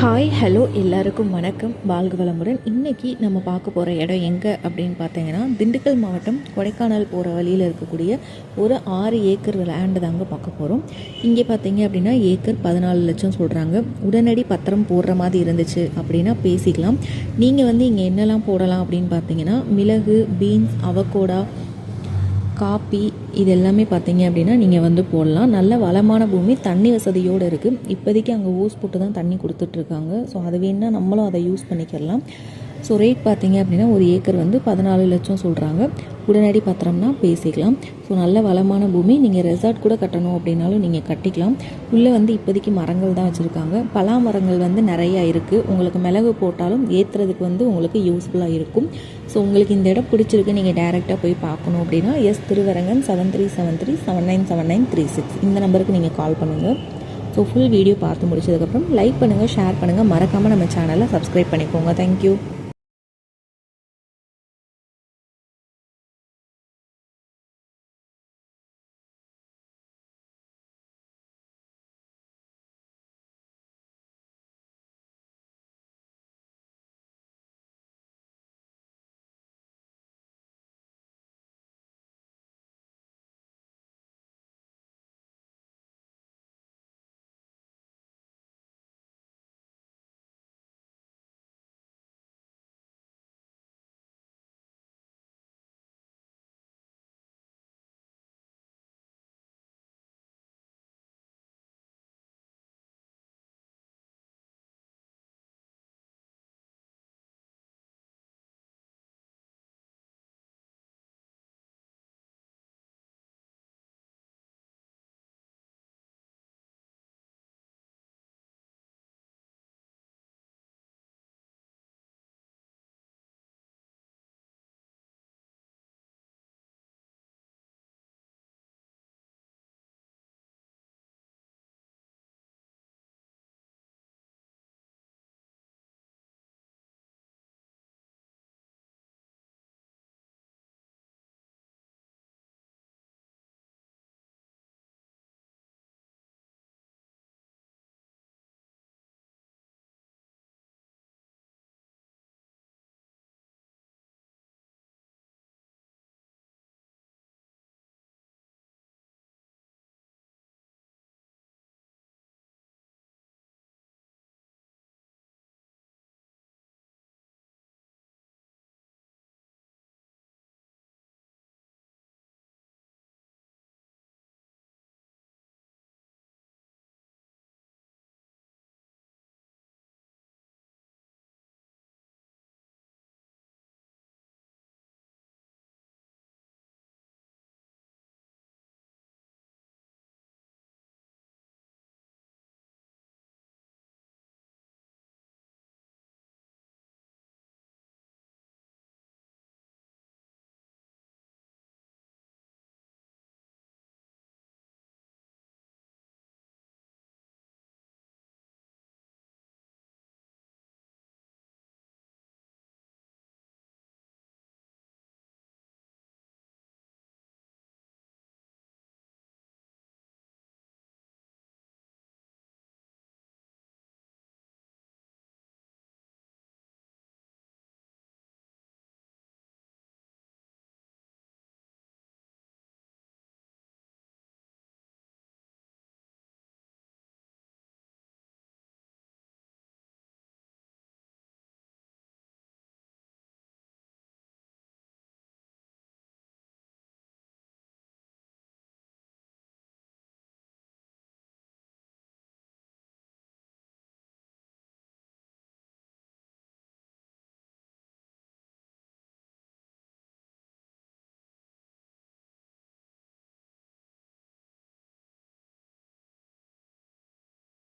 Hi hello எல்லாருக்கும் வணக்கம். வாழ்க வளமுடன். இன்றைக்கி நம்ம பார்க்க போகிற இடம் எங்கே அப்படின்னு பார்த்தீங்கன்னா திண்டுக்கல் மாவட்டம் கொடைக்கானல் போகிற வழியில் இருக்கக்கூடிய ஒரு ஆறு ஏக்கர் லேண்டு தாங்க பார்க்க போகிறோம் இங்கே பார்த்தீங்க அப்படின்னா ஏக்கர் பதினாலு லட்சம் சொல்கிறாங்க உடனடி பத்திரம் போடுற மாதிரி இருந்துச்சு அப்படின்னா பேசிக்கலாம். நீங்கள் வந்து இங்கே என்னெல்லாம் போடலாம் அப்படின்னு பார்த்தீங்கன்னா மிளகு பீன்ஸ் அவகோடா காப்பி இது எல்லாமே பார்த்தீங்க அப்படின்னா நீங்கள் வந்து போடலாம். நல்ல வளமான பூமி தண்ணி வசதியோடு இருக்குது இப்போதைக்கு அங்கே ஓஸ் போட்டு தான் தண்ணி கொடுத்துட்ருக்காங்க ஸோ அது வேணால் நம்மளும் அதை யூஸ் பண்ணிக்கலாம். ஸோ ரேட் பார்த்தீங்க அப்படின்னா ஒரு ஏக்கர் வந்து பதினாலு லட்சம் சொல்கிறாங்க உடனடி பத்திரம்னா பேசிக்கலாம். ஸோ நல்ல வளமான பூமி நீங்கள் ரெசார்ட் கூட கட்டணும் அப்படின்னாலும் நீங்கள் கட்டிக்கலாம். உள்ளே வந்து இப்போதைக்கு மரங்கள் தான் வச்சுருக்காங்க. பலா மரங்கள் வந்து நிறையா இருக்குது உங்களுக்கு மிளகு போட்டாலும் ஏற்றுறதுக்கு வந்து உங்களுக்கு யூஸ்ஃபுல்லாக இருக்கும். ஸோ உங்களுக்கு இந்த இடம் பிடிச்சிருக்கு நீங்கள் டேரெக்டாக போய் பார்க்கணும் அப்படின்னா S Thiruvarangan seven three seven three seven nine seven nine three six இந்த நம்பருக்கு நீங்கள் கால் பண்ணுங்கள் ஸோ ஃபுல் வீடியோ பார்த்து முடிச்சதுக்கப்புறம் லைக் பண்ணுங்கள் ஷேர் பண்ணுங்கள் மறக்காமல் நம்ம சேனலை சப்ஸ்கிரைப் பண்ணிக்கோங்க. தேங்க்யூ